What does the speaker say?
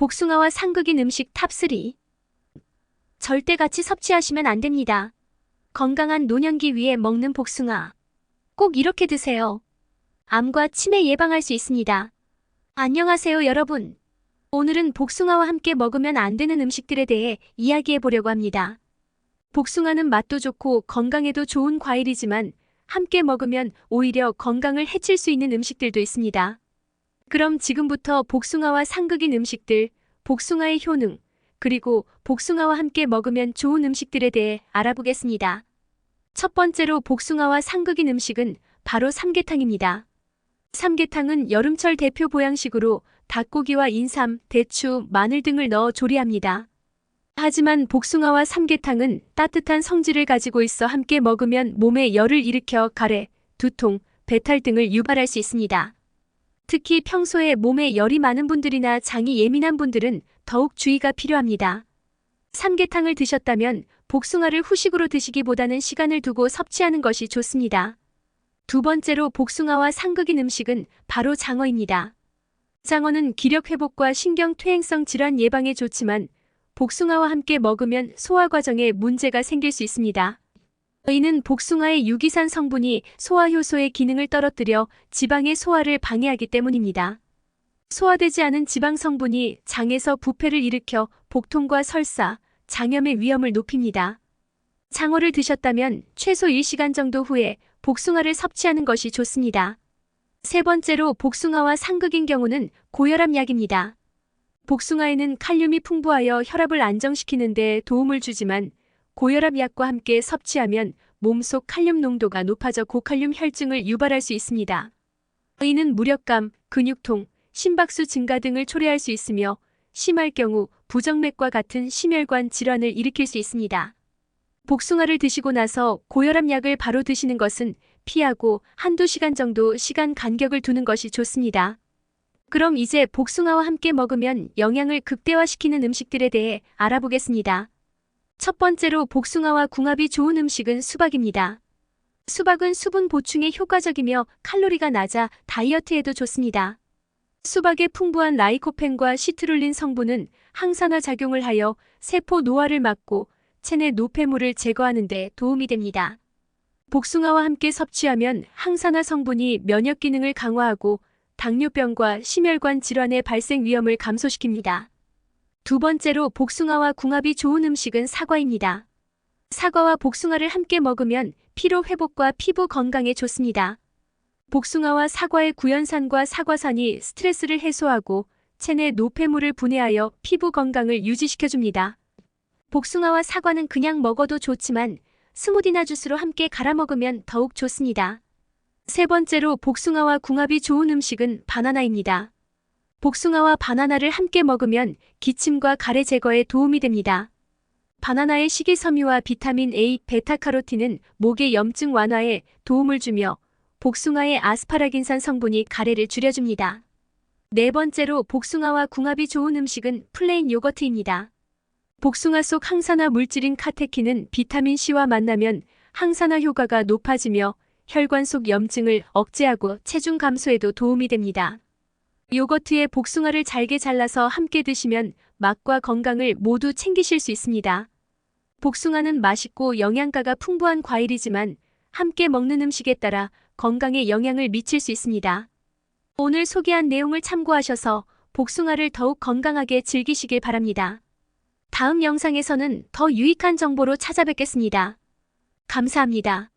복숭아와 상극인 음식 탑3. 절대 같이 섭취하시면 안 됩니다. 건강한 노년기 위해 먹는 복숭아. 꼭 이렇게 드세요. 암과 치매 예방할 수 있습니다. 안녕하세요, 여러분. 오늘은 복숭아와 함께 먹으면 안 되는 음식들에 대해 이야기해 보려고 합니다. 복숭아는 맛도 좋고 건강에도 좋은 과일이지만 함께 먹으면 오히려 건강을 해칠 수 있는 음식들도 있습니다. 그럼 지금부터 복숭아와 상극인 음식들, 복숭아의 효능, 그리고 복숭아와 함께 먹으면 좋은 음식들에 대해 알아보겠습니다. 첫 번째로 복숭아와 상극인 음식은 바로 삼계탕입니다. 삼계탕은 여름철 대표 보양식으로 닭고기와 인삼, 대추, 마늘 등을 넣어 조리합니다. 하지만 복숭아와 삼계탕은 따뜻한 성질을 가지고 있어 함께 먹으면 몸에 열을 일으켜 가래, 두통, 배탈 등을 유발할 수 있습니다. 특히 평소에 몸에 열이 많은 분들이나 장이 예민한 분들은 더욱 주의가 필요합니다. 삼계탕을 드셨다면 복숭아를 후식으로 드시기보다는 시간을 두고 섭취하는 것이 좋습니다. 두 번째로 복숭아와 상극인 음식은 바로 장어입니다. 장어는 기력 회복과 신경 퇴행성 질환 예방에 좋지만 복숭아와 함께 먹으면 소화 과정에 문제가 생길 수 있습니다. 이는 복숭아의 유기산 성분이 소화 효소의 기능을 떨어뜨려 지방의 소화를 방해하기 때문입니다. 소화되지 않은 지방 성분이 장에서 부패를 일으켜 복통과 설사, 장염의 위험을 높입니다. 장어를 드셨다면 최소 1시간 정도 후에 복숭아를 섭취하는 것이 좋습니다. 세 번째로 복숭아와 상극인 경우는 고혈압 약입니다. 복숭아에는 칼륨이 풍부하여 혈압을 안정시키는 데 도움을 주지만 고혈압 약과 함께 섭취하면 몸속 칼륨 농도가 높아져 고칼륨 혈증을 유발할 수 있습니다. 이는 무력감, 근육통, 심박수 증가 등을 초래할 수 있으며 심할 경우 부정맥과 같은 심혈관 질환을 일으킬 수 있습니다. 복숭아를 드시고 나서 고혈압 약을 바로 드시는 것은 피하고 한두 시간 정도 시간 간격을 두는 것이 좋습니다. 그럼 이제 복숭아와 함께 먹으면 영양을 극대화시키는 음식들에 대해 알아보겠습니다. 첫 번째로 복숭아와 궁합이 좋은 음식은 수박입니다. 수박은 수분 보충에 효과적이며 칼로리가 낮아 다이어트에도 좋습니다. 수박의 풍부한 라이코펜과 시트룰린 성분은 항산화 작용을 하여 세포 노화를 막고 체내 노폐물을 제거하는 데 도움이 됩니다. 복숭아와 함께 섭취하면 항산화 성분이 면역 기능을 강화하고 당뇨병과 심혈관 질환의 발생 위험을 감소시킵니다. 두 번째로 복숭아와 궁합이 좋은 음식은 사과입니다. 사과와 복숭아를 함께 먹으면 피로 회복과 피부 건강에 좋습니다. 복숭아와 사과의 구연산과 사과산이 스트레스를 해소하고 체내 노폐물을 분해하여 피부 건강을 유지시켜줍니다. 복숭아와 사과는 그냥 먹어도 좋지만 스무디나 주스로 함께 갈아 먹으면 더욱 좋습니다. 세 번째로 복숭아와 궁합이 좋은 음식은 바나나입니다. 복숭아와 바나나를 함께 먹으면 기침과 가래 제거에 도움이 됩니다. 바나나의 식이섬유와 비타민 A, 베타카로틴은 목의 염증 완화에 도움을 주며 복숭아의 아스파라긴산 성분이 가래를 줄여줍니다. 네 번째로 복숭아와 궁합이 좋은 음식은 플레인 요거트입니다. 복숭아 속 항산화 물질인 카테킨은 비타민 C와 만나면 항산화 효과가 높아지며 혈관 속 염증을 억제하고 체중 감소에도 도움이 됩니다. 요거트에 복숭아를 잘게 잘라서 함께 드시면 맛과 건강을 모두 챙기실 수 있습니다. 복숭아는 맛있고 영양가가 풍부한 과일이지만 함께 먹는 음식에 따라 건강에 영향을 미칠 수 있습니다. 오늘 소개한 내용을 참고하셔서 복숭아를 더욱 건강하게 즐기시길 바랍니다. 다음 영상에서는 더 유익한 정보로 찾아뵙겠습니다. 감사합니다.